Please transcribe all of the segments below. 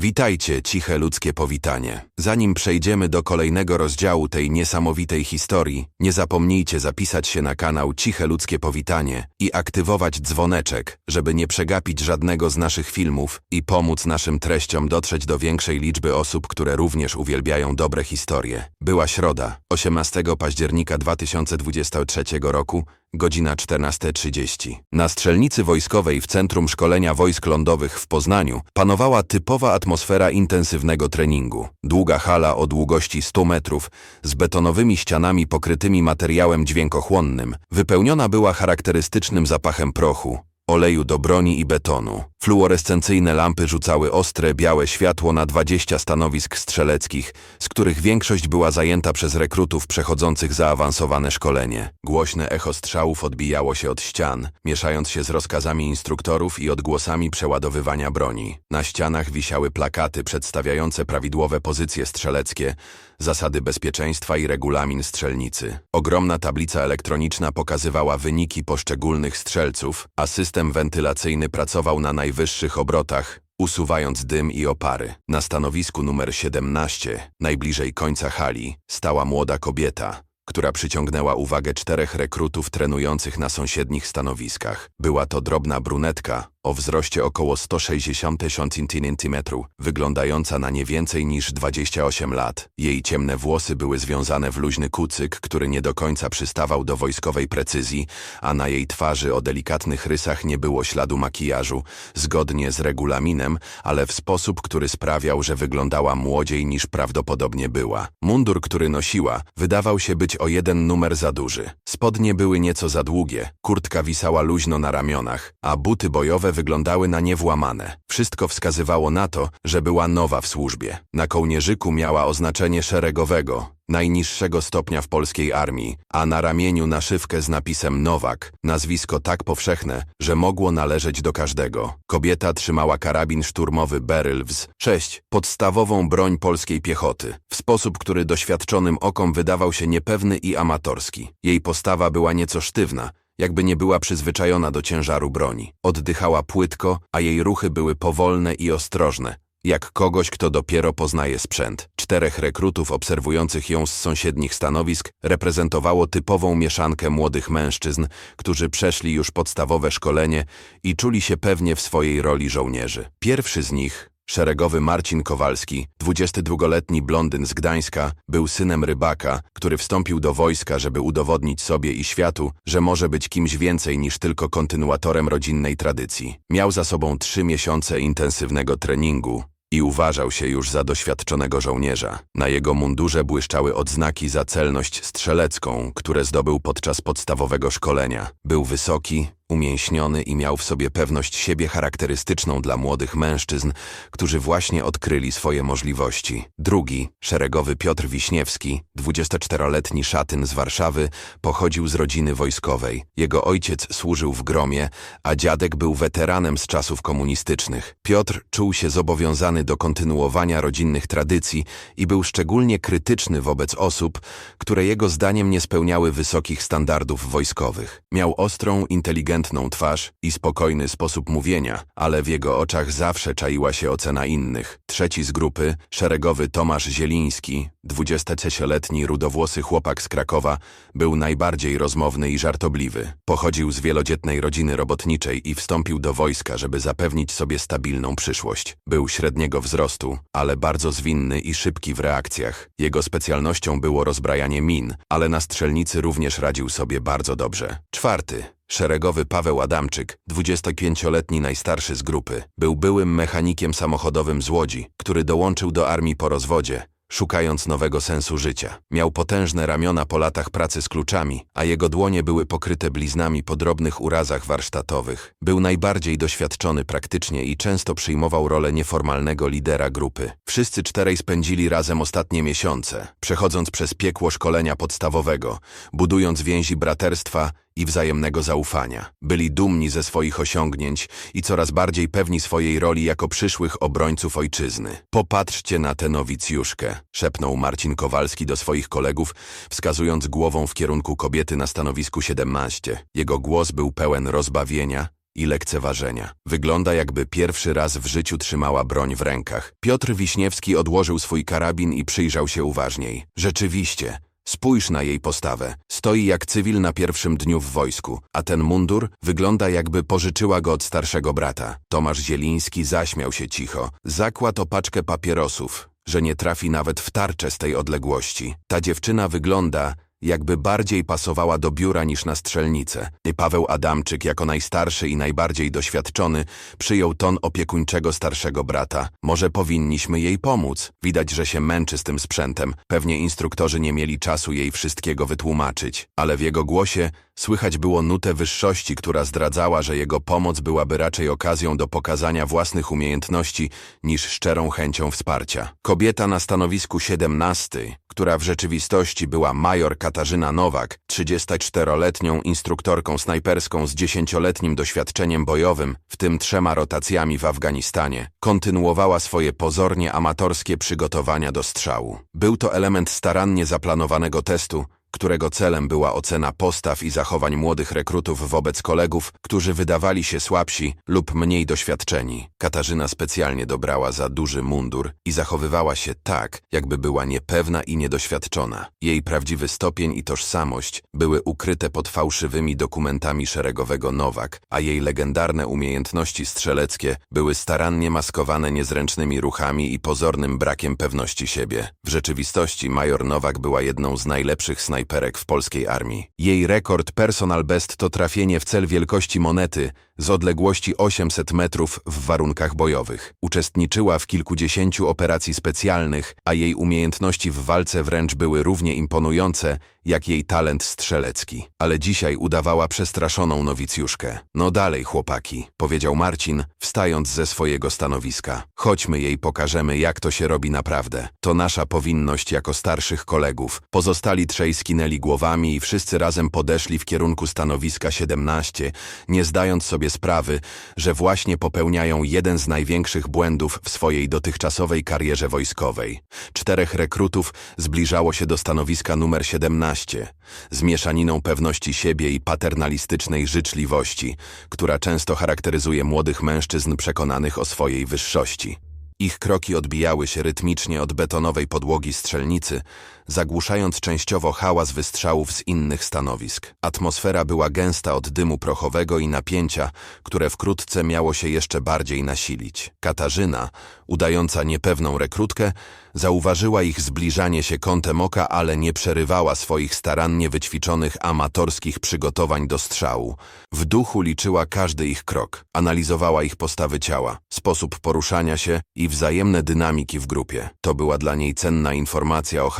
Witajcie, ciche ludzkie powitanie. Zanim przejdziemy do kolejnego rozdziału tej niesamowitej historii, nie zapomnijcie zapisać się na kanał Ciche Ludzkie Powitanie i aktywować dzwoneczek, żeby nie przegapić żadnego z naszych filmów i pomóc naszym treściom dotrzeć do większej liczby osób, które również uwielbiają dobre historie. Była środa, 18 października 2023 roku, godzina 14.30. Na strzelnicy wojskowej w Centrum Szkolenia Wojsk Lądowych w Poznaniu panowała typowa atmosfera intensywnego treningu. Długa hala o długości 100 metrów z betonowymi ścianami pokrytymi materiałem dźwiękochłonnym wypełniona była charakterystycznym zapachem prochu, oleju do broni i betonu. Fluorescencyjne lampy rzucały ostre, białe światło na 20 stanowisk strzeleckich, z których większość była zajęta przez rekrutów przechodzących zaawansowane szkolenie. Głośne echo strzałów odbijało się od ścian, mieszając się z rozkazami instruktorów i odgłosami przeładowywania broni. Na ścianach wisiały plakaty przedstawiające prawidłowe pozycje strzeleckie, zasady bezpieczeństwa i regulamin strzelnicy. Ogromna tablica elektroniczna pokazywała wyniki poszczególnych strzelców, a system wentylacyjny pracował na najwyższych obrotach, usuwając dym i opary. Na stanowisku numer 17, najbliżej końca hali, stała młoda kobieta, która przyciągnęła uwagę czterech rekrutów trenujących na sąsiednich stanowiskach. Była to drobna brunetka o wzroście około 160 cm, wyglądająca na nie więcej niż 28 lat. Jej ciemne włosy były związane w luźny kucyk, który nie do końca przystawał do wojskowej precyzji, a na jej twarzy o delikatnych rysach nie było śladu makijażu, zgodnie z regulaminem, ale w sposób, który sprawiał, że wyglądała młodziej niż prawdopodobnie była. Mundur, który nosiła, wydawał się być o jeden numer za duży. Spodnie były nieco za długie, kurtka wisała luźno na ramionach, a buty bojowe wyglądały na niewłamane. Wszystko wskazywało na to, że była nowa w służbie. Na kołnierzyku miała oznaczenie szeregowego, najniższego stopnia w polskiej armii, a na ramieniu naszywkę z napisem Nowak, nazwisko tak powszechne, że mogło należeć do każdego. Kobieta trzymała karabin szturmowy Beryl Vz 6, podstawową broń polskiej piechoty, w sposób, który doświadczonym okom wydawał się niepewny i amatorski. Jej postawa była nieco sztywna, jakby nie była przyzwyczajona do ciężaru broni. Oddychała płytko, a jej ruchy były powolne i ostrożne, jak kogoś, kto dopiero poznaje sprzęt. Czterech rekrutów obserwujących ją z sąsiednich stanowisk reprezentowało typową mieszankę młodych mężczyzn, którzy przeszli już podstawowe szkolenie i czuli się pewnie w swojej roli żołnierzy. Pierwszy z nich, Szeregowy Marcin Kowalski, 22-letni blondyn z Gdańska, był synem rybaka, który wstąpił do wojska, żeby udowodnić sobie i światu, że może być kimś więcej niż tylko kontynuatorem rodzinnej tradycji. Miał za sobą trzy miesiące intensywnego treningu i uważał się już za doświadczonego żołnierza. Na jego mundurze błyszczały odznaki za celność strzelecką, które zdobył podczas podstawowego szkolenia. Był wysoki, umięśniony i miał w sobie pewność siebie charakterystyczną dla młodych mężczyzn, którzy właśnie odkryli swoje możliwości. Drugi, szeregowy Piotr Wiśniewski, 24-letni szatyn z Warszawy, pochodził z rodziny wojskowej. Jego ojciec służył w gromie, a dziadek był weteranem z czasów komunistycznych. Piotr czuł się zobowiązany do kontynuowania rodzinnych tradycji i był szczególnie krytyczny wobec osób, które jego zdaniem nie spełniały wysokich standardów wojskowych. Miał ostrą, inteligentną twarz i spokojny sposób mówienia, ale w jego oczach zawsze czaiła się ocena innych. Trzeci z grupy, szeregowy Tomasz Zieliński, 23-letni rudowłosy chłopak z Krakowa, był najbardziej rozmowny i żartobliwy. Pochodził z wielodzietnej rodziny robotniczej i wstąpił do wojska, żeby zapewnić sobie stabilną przyszłość. Był średniego wzrostu, ale bardzo zwinny i szybki w reakcjach. Jego specjalnością było rozbrajanie min, ale na strzelnicy również radził sobie bardzo dobrze. Czwarty. Szeregowy Paweł Adamczyk, 25-letni najstarszy z grupy, był byłym mechanikiem samochodowym z Łodzi, który dołączył do armii po rozwodzie, szukając nowego sensu życia. Miał potężne ramiona po latach pracy z kluczami, a jego dłonie były pokryte bliznami po drobnych urazach warsztatowych. Był najbardziej doświadczony praktycznie i często przyjmował rolę nieformalnego lidera grupy. Wszyscy czterej spędzili razem ostatnie miesiące, przechodząc przez piekło szkolenia podstawowego, budując więzi braterstwa i wzajemnego zaufania. Byli dumni ze swoich osiągnięć i coraz bardziej pewni swojej roli jako przyszłych obrońców ojczyzny. Popatrzcie na tę nowicjuszkę, szepnął Marcin Kowalski do swoich kolegów, wskazując głową w kierunku kobiety na stanowisku 17. Jego głos był pełen rozbawienia i lekceważenia. Wygląda jakby pierwszy raz w życiu trzymała broń w rękach. Piotr Wiśniewski odłożył swój karabin i przyjrzał się uważniej. Rzeczywiście, Spójrz na jej postawę. Stoi jak cywil na pierwszym dniu w wojsku, a ten mundur wygląda jakby pożyczyła go od starszego brata. Tomasz Zieliński zaśmiał się cicho. Zakładł opaczkę papierosów, że nie trafi nawet w tarczę z tej odległości. Ta dziewczyna wygląda, jakby bardziej pasowała do biura niż na strzelnicę. Paweł Adamczyk, jako najstarszy i najbardziej doświadczony, przyjął ton opiekuńczego starszego brata. Może powinniśmy jej pomóc. Widać, że się męczy z tym sprzętem. Pewnie instruktorzy nie mieli czasu jej wszystkiego wytłumaczyć. Ale w jego głosie słychać było nutę wyższości, która zdradzała, że jego pomoc byłaby raczej okazją do pokazania własnych umiejętności niż szczerą chęcią wsparcia. Kobieta na stanowisku 17, która w rzeczywistości była major Katarzyna Nowak, 34-letnią instruktorką snajperską z 10-letnim doświadczeniem bojowym, w tym trzema rotacjami w Afganistanie, kontynuowała swoje pozornie amatorskie przygotowania do strzału. Był to element starannie zaplanowanego testu, którego celem była ocena postaw i zachowań młodych rekrutów wobec kolegów, którzy wydawali się słabsi lub mniej doświadczeni. Katarzyna specjalnie dobrała za duży mundur i zachowywała się tak, jakby była niepewna i niedoświadczona. Jej prawdziwy stopień i tożsamość były ukryte pod fałszywymi dokumentami szeregowego Nowak, a jej legendarne umiejętności strzeleckie były starannie maskowane niezręcznymi ruchami i pozornym brakiem pewności siebie. W rzeczywistości major Nowak była jedną z najlepszych snajperek w polskiej armii. Jej rekord personal best to trafienie w cel wielkości monety z odległości 800 metrów w warunkach bojowych. Uczestniczyła w kilkudziesięciu operacji specjalnych, a jej umiejętności w walce wręcz były równie imponujące, jak jej talent strzelecki. Ale dzisiaj udawała przestraszoną nowicjuszkę. No dalej, chłopaki, powiedział Marcin, wstając ze swojego stanowiska. Chodźmy jej pokażemy, jak to się robi naprawdę. To nasza powinność jako starszych kolegów. Pozostali trzej skinęli głowami i wszyscy razem podeszli w kierunku stanowiska 17, nie zdając sobie sprawy, że właśnie popełniają jeden z największych błędów w swojej dotychczasowej karierze wojskowej. Czterech rekrutów zbliżało się do stanowiska numer 17, z mieszaniną pewności siebie i paternalistycznej życzliwości, która często charakteryzuje młodych mężczyzn przekonanych o swojej wyższości. Ich kroki odbijały się rytmicznie od betonowej podłogi strzelnicy, zagłuszając częściowo hałas wystrzałów z innych stanowisk. Atmosfera była gęsta od dymu prochowego i napięcia, które wkrótce miało się jeszcze bardziej nasilić. Katarzyna, udająca niepewną rekrutkę, zauważyła ich zbliżanie się kątem oka, ale nie przerywała swoich starannie wyćwiczonych amatorskich przygotowań do strzału. W duchu liczyła każdy ich krok, analizowała ich postawy ciała, sposób poruszania się i wzajemne dynamiki w grupie. To była dla niej cenna informacja o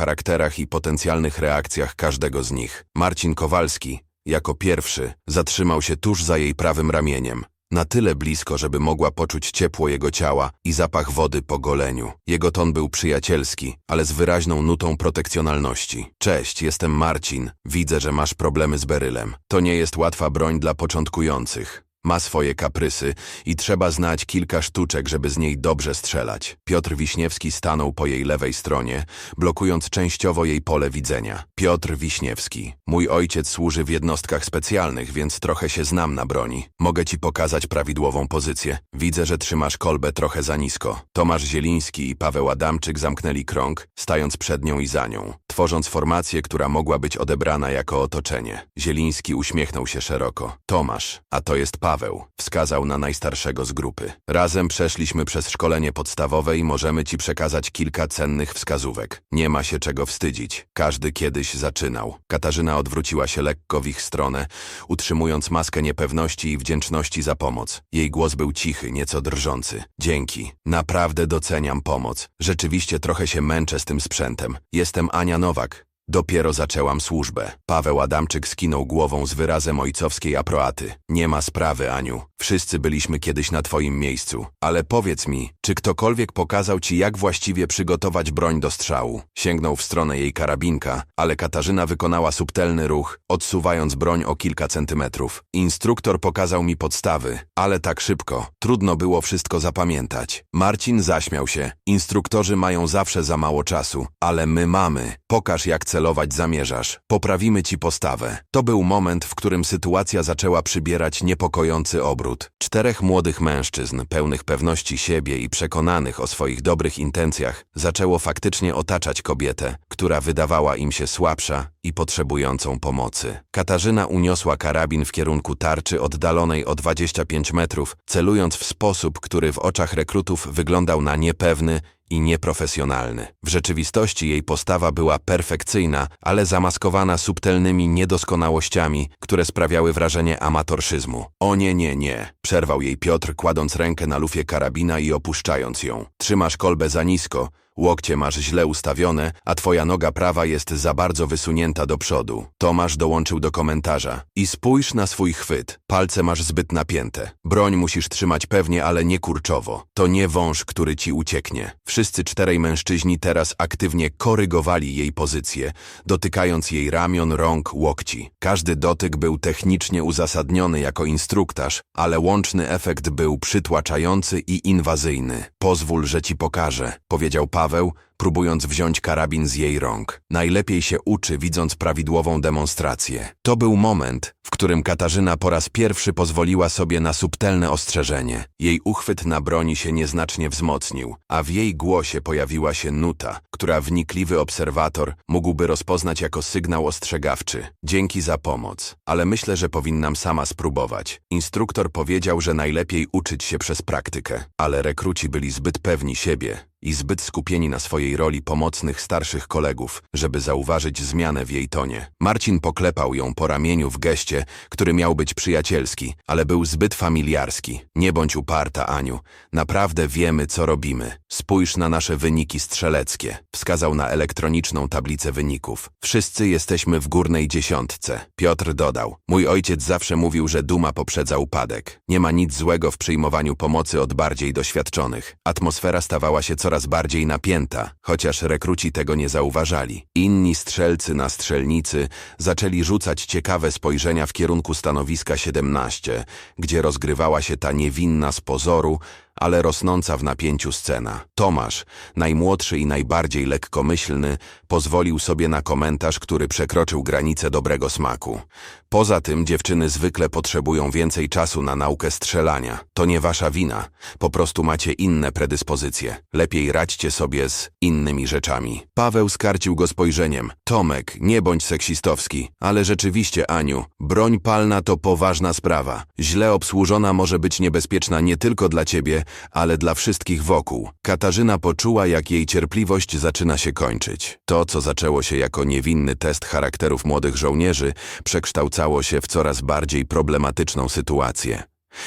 i potencjalnych reakcjach każdego z nich. Marcin Kowalski, jako pierwszy, zatrzymał się tuż za jej prawym ramieniem. Na tyle blisko, żeby mogła poczuć ciepło jego ciała i zapach wody po goleniu. Jego ton był przyjacielski, ale z wyraźną nutą protekcjonalności. Cześć, jestem Marcin. Widzę, że masz problemy z berylem. To nie jest łatwa broń dla początkujących. Ma swoje kaprysy i trzeba znać kilka sztuczek, żeby z niej dobrze strzelać. Piotr Wiśniewski stanął po jej lewej stronie, blokując częściowo jej pole widzenia. Piotr Wiśniewski. Mój ojciec służy w jednostkach specjalnych, więc trochę się znam na broni. Mogę ci pokazać prawidłową pozycję. Widzę, że trzymasz kolbę trochę za nisko. Tomasz Zieliński i Paweł Adamczyk zamknęli krąg, stając przed nią i za nią, tworząc formację, która mogła być odebrana jako otoczenie. Zieliński uśmiechnął się szeroko. Tomasz, a to jest Paweł, wskazał na najstarszego z grupy. Razem przeszliśmy przez szkolenie podstawowe i możemy ci przekazać kilka cennych wskazówek. Nie ma się czego wstydzić. Każdy kiedyś zaczynał. Katarzyna odwróciła się lekko w ich stronę, utrzymując maskę niepewności i wdzięczności za pomoc. Jej głos był cichy, nieco drżący. Dzięki. Naprawdę doceniam pomoc. Rzeczywiście trochę się męczę z tym sprzętem. Jestem Ania Nowak. Dopiero zaczęłam służbę. Paweł Adamczyk skinął głową z wyrazem ojcowskiej aproaty. Nie ma sprawy, Aniu. Wszyscy byliśmy kiedyś na twoim miejscu. Ale powiedz mi, czy ktokolwiek pokazał ci, jak właściwie przygotować broń do strzału? Sięgnął w stronę jej karabinka, ale Katarzyna wykonała subtelny ruch, odsuwając broń o kilka centymetrów. Instruktor pokazał mi podstawy, ale tak szybko. Trudno było wszystko zapamiętać. Marcin zaśmiał się. Instruktorzy mają zawsze za mało czasu, ale my mamy. Pokaż, jak celować celować zamierzasz. Poprawimy ci postawę. To był moment, w którym sytuacja zaczęła przybierać niepokojący obrót. Czterech młodych mężczyzn, pełnych pewności siebie i przekonanych o swoich dobrych intencjach, zaczęło faktycznie otaczać kobietę, która wydawała im się słabsza i potrzebującą pomocy. Katarzyna uniosła karabin w kierunku tarczy oddalonej o 25 metrów, celując w sposób, który w oczach rekrutów wyglądał na niepewny i nieprofesjonalny. W rzeczywistości jej postawa była perfekcyjna, ale zamaskowana subtelnymi niedoskonałościami, które sprawiały wrażenie amatorszyzmu. O nie, nie, nie, przerwał jej Piotr, kładąc rękę na lufie karabina i opuszczając ją. Trzymasz kolbę za nisko, Łokcie masz źle ustawione, a twoja noga prawa jest za bardzo wysunięta do przodu. Tomasz dołączył do komentarza. I spójrz na swój chwyt. Palce masz zbyt napięte. Broń musisz trzymać pewnie, ale nie kurczowo. To nie wąż, który ci ucieknie. Wszyscy czterej mężczyźni teraz aktywnie korygowali jej pozycję, dotykając jej ramion, rąk, łokci. Każdy dotyk był technicznie uzasadniony jako instruktaż, ale łączny efekt był przytłaczający i inwazyjny. Pozwól, że ci pokażę, powiedział Paweł, próbując wziąć karabin z jej rąk. Najlepiej się uczy, widząc prawidłową demonstrację. To był moment, w którym Katarzyna po raz pierwszy pozwoliła sobie na subtelne ostrzeżenie. Jej uchwyt na broni się nieznacznie wzmocnił, a w jej głosie pojawiła się nuta, która wnikliwy obserwator mógłby rozpoznać jako sygnał ostrzegawczy. Dzięki za pomoc, ale myślę, że powinnam sama spróbować. Instruktor powiedział, że najlepiej uczyć się przez praktykę, ale rekruci byli zbyt pewni siebie, i zbyt skupieni na swojej roli pomocnych starszych kolegów, żeby zauważyć zmianę w jej tonie. Marcin poklepał ją po ramieniu w geście, który miał być przyjacielski, ale był zbyt familiarski. Nie bądź uparta, Aniu. Naprawdę wiemy, co robimy. Spójrz na nasze wyniki strzeleckie. Wskazał na elektroniczną tablicę wyników. Wszyscy jesteśmy w górnej dziesiątce. Piotr dodał. Mój ojciec zawsze mówił, że duma poprzedza upadek. Nie ma nic złego w przyjmowaniu pomocy od bardziej doświadczonych. Atmosfera stawała się coraz bardziej napięta, chociaż rekruci tego nie zauważali. Inni strzelcy na strzelnicy zaczęli rzucać ciekawe spojrzenia w kierunku stanowiska 17, gdzie rozgrywała się ta niewinna z pozoru, ale rosnąca w napięciu scena. Tomasz, najmłodszy i najbardziej lekkomyślny, pozwolił sobie na komentarz, który przekroczył granicę dobrego smaku. Poza tym dziewczyny zwykle potrzebują więcej czasu na naukę strzelania. To nie wasza wina. Po prostu macie inne predyspozycje. Lepiej radźcie sobie z innymi rzeczami. Paweł skarcił go spojrzeniem. Tomek, nie bądź seksistowski. Ale rzeczywiście, Aniu, broń palna to poważna sprawa. Źle obsłużona może być niebezpieczna nie tylko dla ciebie, ale dla wszystkich wokół. Katarzyna poczuła, jak jej cierpliwość zaczyna się kończyć. To, co zaczęło się jako niewinny test charakterów młodych żołnierzy, przekształcało się w coraz bardziej problematyczną sytuację.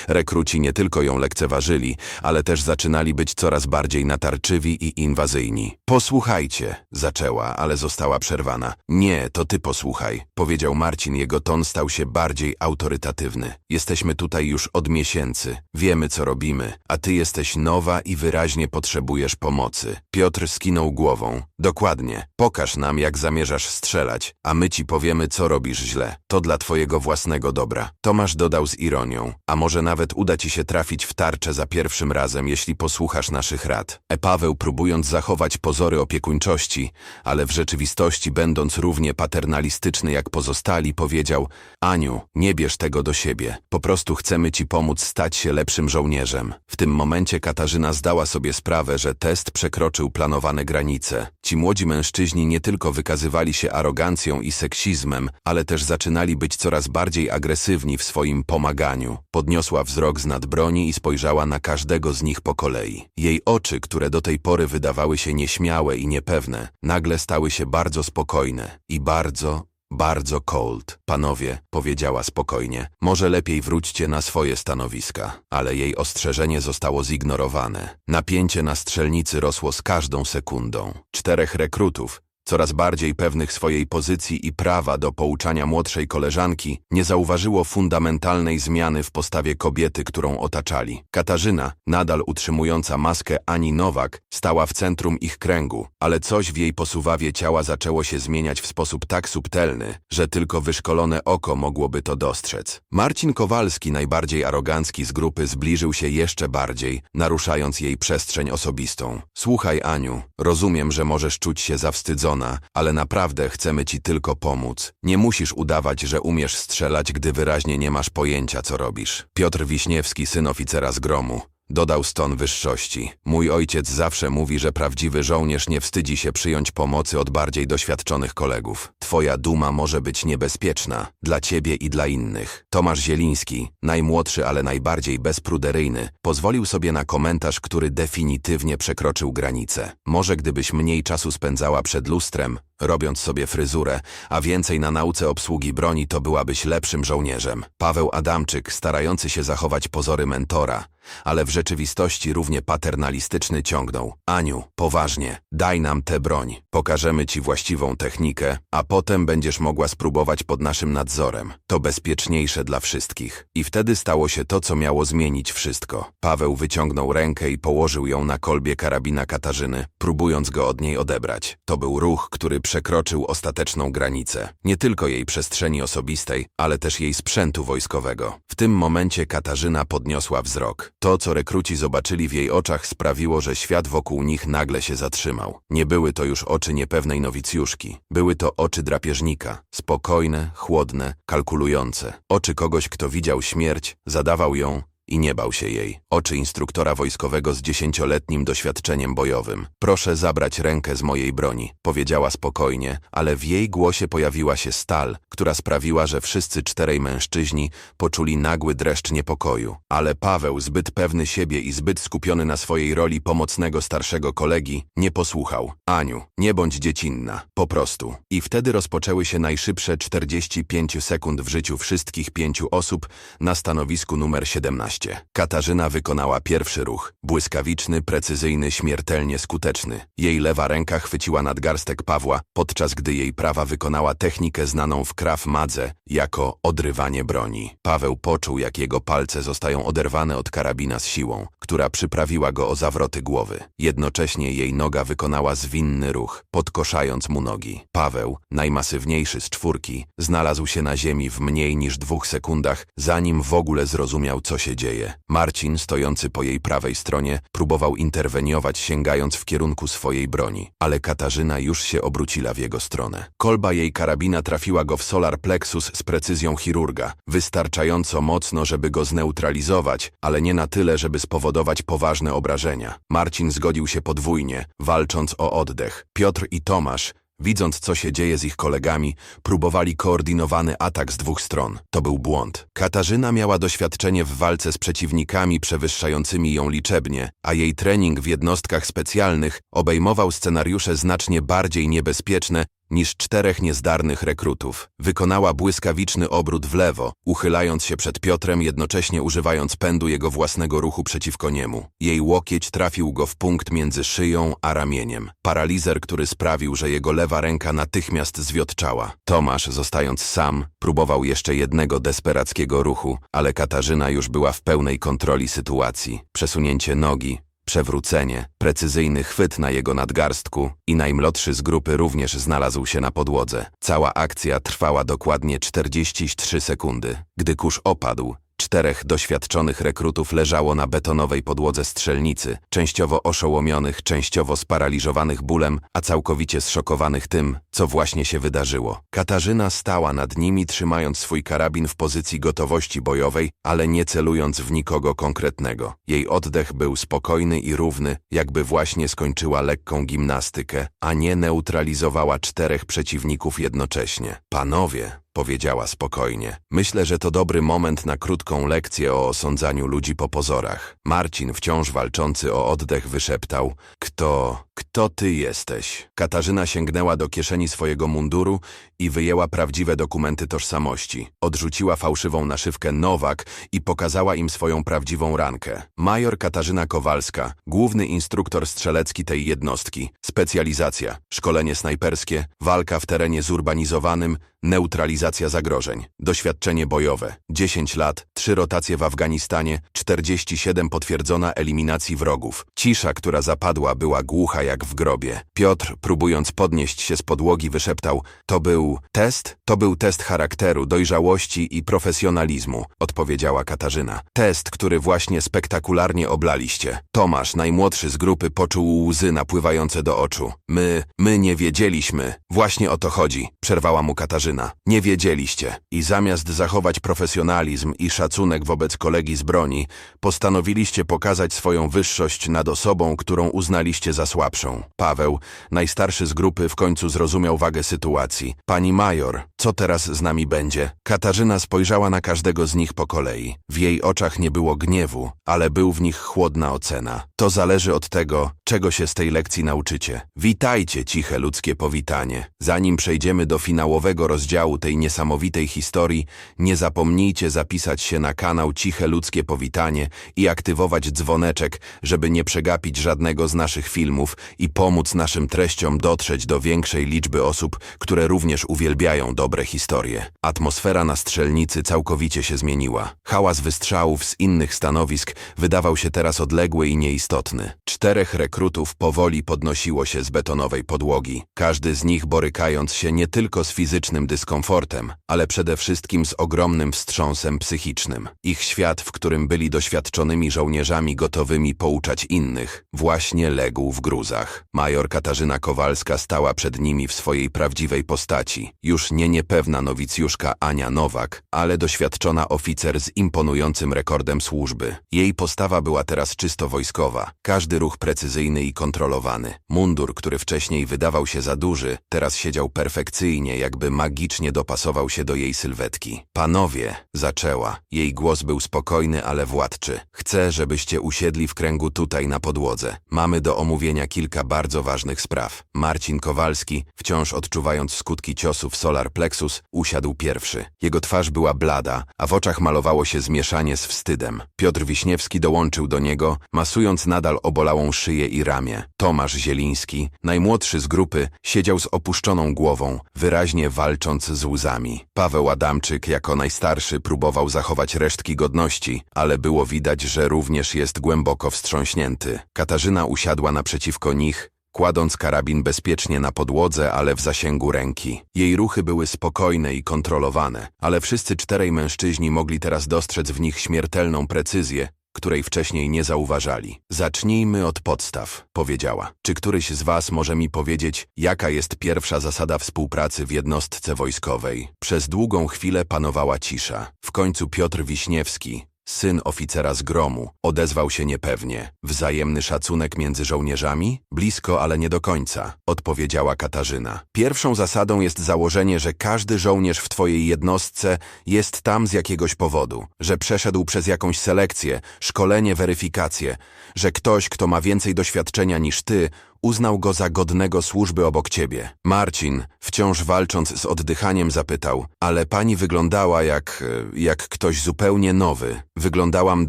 Rekruci nie tylko ją lekceważyli, ale też zaczynali być coraz bardziej natarczywi i inwazyjni. Posłuchajcie, zaczęła, ale została przerwana. Nie, to ty posłuchaj, powiedział Marcin, jego ton stał się bardziej autorytatywny. Jesteśmy tutaj już od miesięcy, wiemy co robimy, a ty jesteś nowa i wyraźnie potrzebujesz pomocy. Piotr skinął głową. Dokładnie, pokaż nam jak zamierzasz strzelać, a my ci powiemy co robisz źle. To dla twojego własnego dobra. Tomasz dodał z ironią, a może może nawet uda ci się trafić w tarczę za pierwszym razem, jeśli posłuchasz naszych rad. E Paweł, próbując zachować pozory opiekuńczości, ale w rzeczywistości będąc równie paternalistyczny jak pozostali, powiedział Aniu, nie bierz tego do siebie. Po prostu chcemy ci pomóc stać się lepszym żołnierzem. W tym momencie Katarzyna zdała sobie sprawę, że test przekroczył planowane granice. Ci młodzi mężczyźni nie tylko wykazywali się arogancją i seksizmem, ale też zaczynali być coraz bardziej agresywni w swoim pomaganiu. Podniosła Podniosła wzrok z nad broni i spojrzała na każdego z nich po kolei. Jej oczy, które do tej pory wydawały się nieśmiałe i niepewne, nagle stały się bardzo spokojne i bardzo, bardzo cold. Panowie, powiedziała spokojnie, może lepiej wróćcie na swoje stanowiska. Ale jej ostrzeżenie zostało zignorowane. Napięcie na strzelnicy rosło z każdą sekundą. Czterech rekrutów, coraz bardziej pewnych swojej pozycji i prawa do pouczania młodszej koleżanki, nie zauważyło fundamentalnej zmiany w postawie kobiety, którą otaczali. Katarzyna, nadal utrzymująca maskę Ani Nowak, stała w centrum ich kręgu, ale coś w jej posuwawie ciała zaczęło się zmieniać w sposób tak subtelny, że tylko wyszkolone oko mogłoby to dostrzec. Marcin Kowalski, najbardziej arogancki z grupy, zbliżył się jeszcze bardziej, naruszając jej przestrzeń osobistą. Słuchaj, Aniu, rozumiem, że możesz czuć się zawstydzona, żona, ale naprawdę chcemy ci tylko pomóc. Nie musisz udawać, że umiesz strzelać, gdy wyraźnie nie masz pojęcia, co robisz. Piotr Wiśniewski, syn oficera z gromu. Dodał ston wyższości. Mój ojciec zawsze mówi, że prawdziwy żołnierz nie wstydzi się przyjąć pomocy od bardziej doświadczonych kolegów. Twoja duma może być niebezpieczna dla ciebie i dla innych. Tomasz Zieliński, najmłodszy, ale najbardziej bezpruderyjny, pozwolił sobie na komentarz, który definitywnie przekroczył granicę. Może gdybyś mniej czasu spędzała przed lustrem, robiąc sobie fryzurę, a więcej na nauce obsługi broni, to byłabyś lepszym żołnierzem. Paweł Adamczyk, starający się zachować pozory mentora, ale w rzeczywistości równie paternalistyczny ciągnął. Aniu, poważnie, daj nam tę broń. Pokażemy ci właściwą technikę, a potem będziesz mogła spróbować pod naszym nadzorem. To bezpieczniejsze dla wszystkich. I wtedy stało się to, co miało zmienić wszystko. Paweł wyciągnął rękę i położył ją na kolbie karabina Katarzyny, próbując go od niej odebrać. To był ruch, który przekroczył ostateczną granicę. Nie tylko jej przestrzeni osobistej, ale też jej sprzętu wojskowego. W tym momencie Katarzyna podniosła wzrok. To, co rekruci zobaczyli w jej oczach, sprawiło, że świat wokół nich nagle się zatrzymał. Nie były to już oczy niepewnej nowicjuszki. Były to oczy drapieżnika. Spokojne, chłodne, kalkulujące. Oczy kogoś, kto widział śmierć, zadawał ją i nie bał się jej. Oczy instruktora wojskowego z dziesięcioletnim doświadczeniem bojowym. Proszę zabrać rękę z mojej broni, powiedziała spokojnie, ale w jej głosie pojawiła się stal, która sprawiła, że wszyscy czterej mężczyźni poczuli nagły dreszcz niepokoju. Ale Paweł, zbyt pewny siebie i zbyt skupiony na swojej roli pomocnego starszego kolegi, nie posłuchał. Aniu, nie bądź dziecinna, po prostu. I wtedy rozpoczęły się najszybsze 45 sekund w życiu wszystkich pięciu osób na stanowisku numer 17. Katarzyna wykonała pierwszy ruch. Błyskawiczny, precyzyjny, śmiertelnie skuteczny. Jej lewa ręka chwyciła nadgarstek Pawła, podczas gdy jej prawa wykonała technikę znaną w Krav Madze jako odrywanie broni. Paweł poczuł, jak jego palce zostają oderwane od karabina z siłą, która przyprawiła go o zawroty głowy. Jednocześnie jej noga wykonała zwinny ruch, podkoszając mu nogi. Paweł, najmasywniejszy z czwórki, znalazł się na ziemi w mniej niż dwóch sekundach, zanim w ogóle zrozumiał, co się dzieje. Marcin, stojący po jej prawej stronie, próbował interweniować, sięgając w kierunku swojej broni, ale Katarzyna już się obróciła w jego stronę. Kolba jej karabina trafiła go w solar plexus z precyzją chirurga, wystarczająco mocno, żeby go zneutralizować, ale nie na tyle, żeby spowodować poważne obrażenia. Marcin zgodził się podwójnie, walcząc o oddech. Piotr i Tomasz, Widząc, co się dzieje z ich kolegami, próbowali koordynowany atak z dwóch stron. To był błąd. Katarzyna miała doświadczenie w walce z przeciwnikami przewyższającymi ją liczebnie, a jej trening w jednostkach specjalnych obejmował scenariusze znacznie bardziej niebezpieczne niż czterech niezdarnych rekrutów. Wykonała błyskawiczny obrót w lewo, uchylając się przed Piotrem, jednocześnie używając pędu jego własnego ruchu przeciwko niemu. Jej łokieć trafił go w punkt między szyją a ramieniem. Paralizer, który sprawił, że jego lewa ręka natychmiast zwiotczała. Tomasz, zostając sam, próbował jeszcze jednego desperackiego ruchu, ale Katarzyna już była w pełnej kontroli sytuacji. Przesunięcie nogi, Przewrócenie, precyzyjny chwyt na jego nadgarstku i najmłodszy z grupy również znalazł się na podłodze. Cała akcja trwała dokładnie 43 sekundy. Gdy kurz opadł, Czterech doświadczonych rekrutów leżało na betonowej podłodze strzelnicy, częściowo oszołomionych, częściowo sparaliżowanych bólem, a całkowicie zszokowanych tym, co właśnie się wydarzyło. Katarzyna stała nad nimi, trzymając swój karabin w pozycji gotowości bojowej, ale nie celując w nikogo konkretnego. Jej oddech był spokojny i równy, jakby właśnie skończyła lekką gimnastykę, a nie neutralizowała czterech przeciwników jednocześnie. Panowie, powiedziała spokojnie. Myślę, że to dobry moment na krótką lekcję o osądzaniu ludzi po pozorach. Marcin, wciąż walczący o oddech, wyszeptał: Kto, kto ty jesteś? Katarzyna sięgnęła do kieszeni swojego munduru i wyjęła prawdziwe dokumenty tożsamości. Odrzuciła fałszywą naszywkę Nowak i pokazała im swoją prawdziwą rankę. Major Katarzyna Kowalska, główny instruktor strzelecki tej jednostki. Specjalizacja, szkolenie snajperskie, walka w terenie zurbanizowanym, neutralizacja zagrożeń, doświadczenie bojowe, 10 lat, 3 rotacje w Afganistanie, 47 potwierdzona eliminacji wrogów. Cisza, która zapadła, była głucha jak w grobie. Piotr, próbując podnieść się z podłogi, wyszeptał: To był test? To był test charakteru, dojrzałości i profesjonalizmu, odpowiedziała Katarzyna. Test, który właśnie spektakularnie oblaliście. Tomasz, najmłodszy z grupy, poczuł łzy napływające do oczu. My, my nie wiedzieliśmy. Właśnie o to chodzi, przerwała mu Katarzyna. Nie wiedzieliście. I zamiast zachować profesjonalizm i szacunek wobec kolegi z broni, postanowiliście pokazać swoją wyższość nad osobą, którą uznaliście za słabszą. Paweł, najstarszy z grupy, w końcu zrozumiał wagę sytuacji. Pani major, co teraz z nami będzie? Katarzyna spojrzała na każdego z nich po kolei. W jej oczach nie było gniewu, ale był w nich chłodna ocena. To zależy od tego, czego się z tej lekcji nauczycie. Witajcie, ciche ludzkie powitanie. Zanim przejdziemy do finałowego rozdziału tej niesamowitej historii, nie zapomnijcie zapisać się na kanał Ciche Ludzkie Powitanie i aktywować dzwoneczek, żeby nie przegapić żadnego z naszych filmów i pomóc naszym treściom dotrzeć do większej liczby osób, które również uwielbiają dobre historie. Atmosfera na strzelnicy całkowicie się zmieniła. Hałas wystrzałów z innych stanowisk wydawał się teraz odległy i nieistotny. Czterech rekrutów powoli podnosiło się z betonowej podłogi, każdy z nich borykając się nie tylko z fizycznym dyskomfortem, ale przede wszystkim z ogromnym wstrząsem psychicznym. Ich świat, w którym byli doświadczonymi żołnierzami gotowymi pouczać innych, właśnie legł w gruzach. Major Katarzyna Kowalska stała przed nimi w swojej prawdziwej postaci. Już nie niepewna nowicjuszka Ania Nowak, ale doświadczona oficer z imponującym rekordem służby. Jej postawa była teraz czysto wojskowa. Każdy ruch precyzyjny i kontrolowany. Mundur, który wcześniej wydawał się za duży, teraz siedział perfekcyjnie, jakby magicznie dopasował się do jej sylwetki. Panowie, zaczęła. Jej głos był spokojny, ale władczy. Chcę, żebyście usiedli w kręgu tutaj na podłodze. Mamy do omówienia kilka bardzo ważnych spraw. Marcin Kowalski, wciąż odczuwając skutki ciosu w solar plexus, usiadł pierwszy. Jego twarz była blada, a w oczach malowało się zmieszanie z wstydem. Piotr Wiśniewski dołączył do niego, masując nadal obolałą szyję i ramię. Tomasz Zieliński, najmłodszy z grupy, siedział z opuszczoną głową, wyraźnie walcząc z łzami. Paweł Adamczyk, jako najstarszy, próbował zachować resztki godności, ale było widać, że również jest głęboko wstrząśnięty. Katarzyna usiadła naprzeciwko nich, kładąc karabin bezpiecznie na podłodze, ale w zasięgu ręki. Jej ruchy były spokojne i kontrolowane, ale wszyscy czterej mężczyźni mogli teraz dostrzec w nich śmiertelną precyzję, której wcześniej nie zauważali. Zacznijmy od podstaw, powiedziała. Czy któryś z was może mi powiedzieć, jaka jest pierwsza zasada współpracy w jednostce wojskowej? Przez długą chwilę panowała cisza. W końcu Piotr Wiśniewski, Syn oficera z gromu odezwał się niepewnie. Wzajemny szacunek między żołnierzami? Blisko, ale nie do końca, odpowiedziała Katarzyna. Pierwszą zasadą jest założenie, że każdy żołnierz w twojej jednostce jest tam z jakiegoś powodu, że przeszedł przez jakąś selekcję, szkolenie, weryfikację, że ktoś, kto ma więcej doświadczenia niż ty, uznał go za godnego służby obok ciebie. Marcin, wciąż walcząc z oddychaniem, zapytał, ale pani wyglądała jak, e, jak ktoś zupełnie nowy. Wyglądałam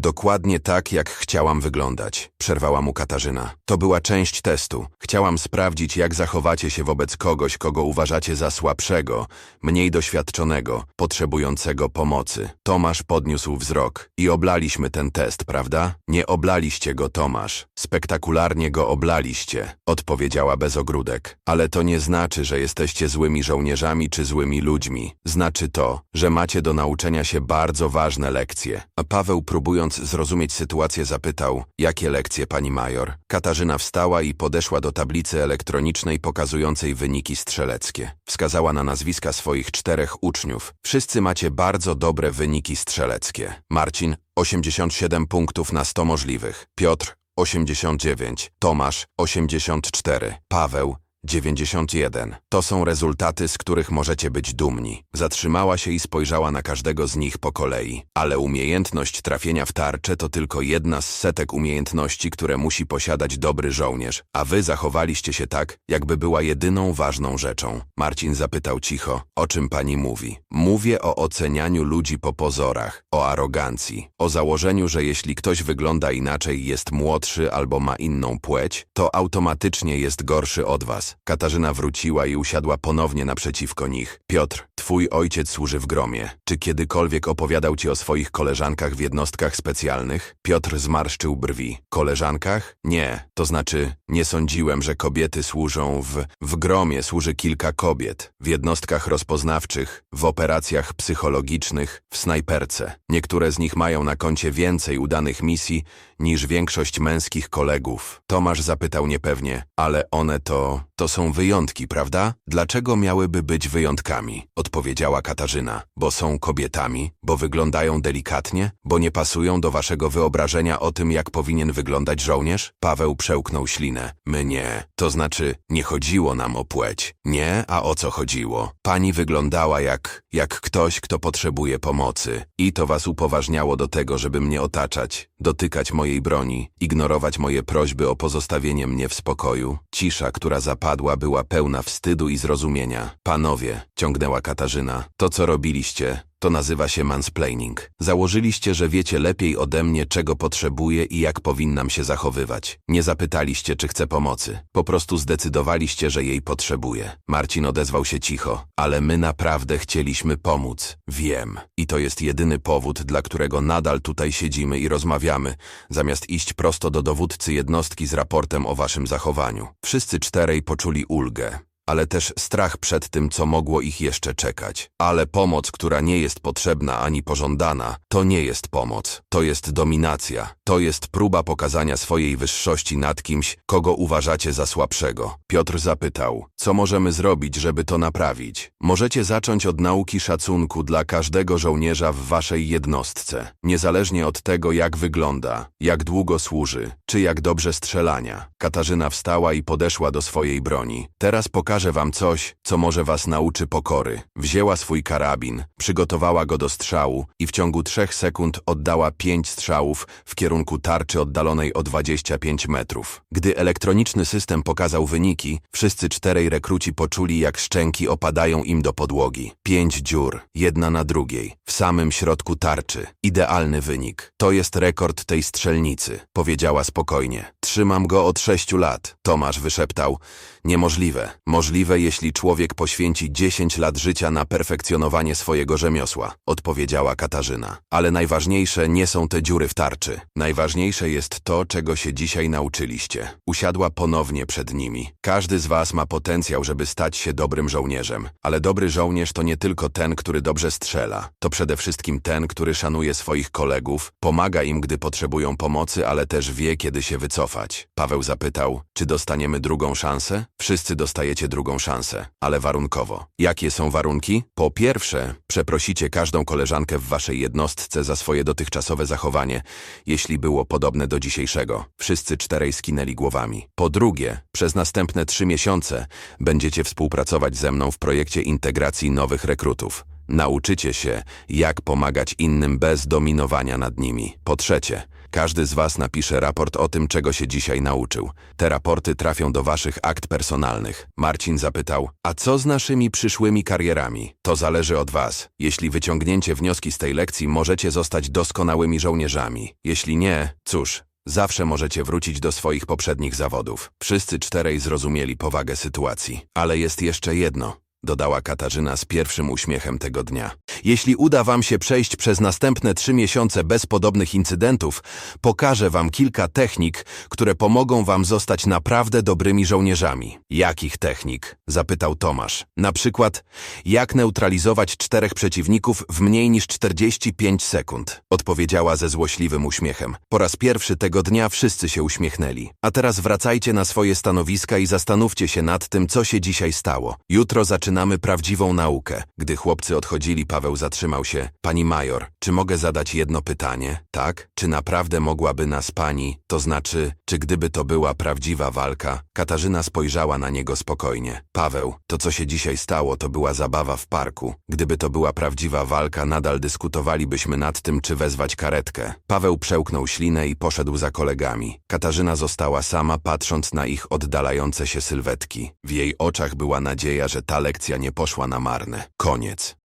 dokładnie tak, jak chciałam wyglądać. Przerwała mu Katarzyna. To była część testu. Chciałam sprawdzić, jak zachowacie się wobec kogoś, kogo uważacie za słabszego, mniej doświadczonego, potrzebującego pomocy. Tomasz podniósł wzrok. I oblaliśmy ten test, prawda? Nie oblaliście go, Tomasz. Spektakularnie go oblaliście odpowiedziała bez ogródek. Ale to nie znaczy, że jesteście złymi żołnierzami czy złymi ludźmi. Znaczy to, że macie do nauczenia się bardzo ważne lekcje. A Paweł, próbując zrozumieć sytuację, zapytał, jakie lekcje, pani major? Katarzyna wstała i podeszła do tablicy elektronicznej pokazującej wyniki strzeleckie. Wskazała na nazwiska swoich czterech uczniów. Wszyscy macie bardzo dobre wyniki strzeleckie. Marcin 87 punktów na 100 możliwych. Piotr 89, Tomasz 84, Paweł 91. To są rezultaty, z których możecie być dumni. Zatrzymała się i spojrzała na każdego z nich po kolei. Ale umiejętność trafienia w tarczę to tylko jedna z setek umiejętności, które musi posiadać dobry żołnierz, a wy zachowaliście się tak, jakby była jedyną ważną rzeczą. Marcin zapytał cicho, o czym pani mówi. Mówię o ocenianiu ludzi po pozorach, o arogancji, o założeniu, że jeśli ktoś wygląda inaczej, jest młodszy albo ma inną płeć, to automatycznie jest gorszy od was. Katarzyna wróciła i usiadła ponownie naprzeciwko nich. Piotr, twój ojciec służy w gromie. Czy kiedykolwiek opowiadał ci o swoich koleżankach w jednostkach specjalnych? Piotr zmarszczył brwi. Koleżankach? Nie. To znaczy, nie sądziłem, że kobiety służą w... W gromie służy kilka kobiet. W jednostkach rozpoznawczych, w operacjach psychologicznych, w snajperce. Niektóre z nich mają na koncie więcej udanych misji niż większość męskich kolegów. Tomasz zapytał niepewnie, ale one to... to są wyjątki, prawda? Dlaczego miałyby być wyjątkami? Odpowiedziała Katarzyna. Bo są kobietami? Bo wyglądają delikatnie? Bo nie pasują do waszego wyobrażenia o tym, jak powinien wyglądać żołnierz? Paweł przełknął ślinę. My nie. To znaczy, nie chodziło nam o płeć. Nie, a o co chodziło? Pani wyglądała jak... jak ktoś, kto potrzebuje pomocy. I to was upoważniało do tego, żeby mnie otaczać, dotykać mojej broni, ignorować moje prośby o pozostawienie mnie w spokoju. Cisza, która zapadła, była pełna wstydu i zrozumienia. Panowie, ciągnęła Katarzyna, to co robiliście, to nazywa się mansplaining. Założyliście, że wiecie lepiej ode mnie, czego potrzebuję i jak powinnam się zachowywać. Nie zapytaliście, czy chcę pomocy. Po prostu zdecydowaliście, że jej potrzebuję. Marcin odezwał się cicho, ale my naprawdę chcieliśmy pomóc. Wiem. I to jest jedyny powód, dla którego nadal tutaj siedzimy i rozmawiamy, zamiast iść prosto do dowódcy jednostki z raportem o waszym zachowaniu. Wszyscy czterej poczuli ulgę ale też strach przed tym, co mogło ich jeszcze czekać. Ale pomoc, która nie jest potrzebna ani pożądana, to nie jest pomoc. To jest dominacja. To jest próba pokazania swojej wyższości nad kimś, kogo uważacie za słabszego. Piotr zapytał, co możemy zrobić, żeby to naprawić? Możecie zacząć od nauki szacunku dla każdego żołnierza w waszej jednostce, niezależnie od tego, jak wygląda, jak długo służy, czy jak dobrze strzelania. Katarzyna wstała i podeszła do swojej broni. Teraz pokażę wam coś, co może was nauczy pokory. Wzięła swój karabin, przygotowała go do strzału i w ciągu trzech sekund oddała pięć strzałów w kierunku tarczy oddalonej o 25 metrów. Gdy elektroniczny system pokazał wyniki, wszyscy czterej rekruci poczuli, jak szczęki opadają im do podłogi. Pięć dziur, jedna na drugiej, w samym środku tarczy. Idealny wynik. To jest rekord tej strzelnicy, powiedziała spokojnie. Trzymam go od sześciu lat. Tomasz wyszeptał. Niemożliwe. Możliwe, jeśli człowiek poświęci 10 lat życia na perfekcjonowanie swojego rzemiosła, odpowiedziała Katarzyna. Ale najważniejsze nie są te dziury w tarczy. Najważniejsze jest to, czego się dzisiaj nauczyliście. Usiadła ponownie przed nimi. Każdy z was ma potencjał, żeby stać się dobrym żołnierzem. Ale dobry żołnierz to nie tylko ten, który dobrze strzela. To przede wszystkim ten, który szanuje swoich kolegów, pomaga im, gdy potrzebują pomocy, ale też wie, kiedy się wycofać. Paweł zapytał, czy dostaniemy drugą szansę? Wszyscy dostajecie drugą szansę, ale warunkowo. Jakie są warunki? Po pierwsze, przeprosicie każdą koleżankę w waszej jednostce za swoje dotychczasowe zachowanie, jeśli było podobne do dzisiejszego. Wszyscy czterej skinęli głowami. Po drugie, przez następne trzy miesiące będziecie współpracować ze mną w projekcie integracji nowych rekrutów. Nauczycie się, jak pomagać innym bez dominowania nad nimi. Po trzecie, każdy z Was napisze raport o tym, czego się dzisiaj nauczył. Te raporty trafią do Waszych akt personalnych. Marcin zapytał, a co z naszymi przyszłymi karierami? To zależy od Was. Jeśli wyciągnięcie wnioski z tej lekcji, możecie zostać doskonałymi żołnierzami. Jeśli nie, cóż, Zawsze możecie wrócić do swoich poprzednich zawodów. Wszyscy czterej zrozumieli powagę sytuacji. Ale jest jeszcze jedno dodała Katarzyna z pierwszym uśmiechem tego dnia. Jeśli uda wam się przejść przez następne trzy miesiące bez podobnych incydentów, pokażę wam kilka technik, które pomogą wam zostać naprawdę dobrymi żołnierzami. Jakich technik? zapytał Tomasz. Na przykład, jak neutralizować czterech przeciwników w mniej niż 45 sekund, odpowiedziała ze złośliwym uśmiechem. Po raz pierwszy tego dnia wszyscy się uśmiechnęli. A teraz wracajcie na swoje stanowiska i zastanówcie się nad tym, co się dzisiaj stało. Jutro zaczynamy zaczynamy prawdziwą naukę. Gdy chłopcy odchodzili, Paweł zatrzymał się. Pani major, czy mogę zadać jedno pytanie? Tak? Czy naprawdę mogłaby nas pani, to znaczy, czy gdyby to była prawdziwa walka? Katarzyna spojrzała na niego spokojnie. Paweł, to co się dzisiaj stało, to była zabawa w parku. Gdyby to była prawdziwa walka, nadal dyskutowalibyśmy nad tym, czy wezwać karetkę. Paweł przełknął ślinę i poszedł za kolegami. Katarzyna została sama, patrząc na ich oddalające się sylwetki. W jej oczach była nadzieja, że ta lekcja nie poszła na marne. Koniec.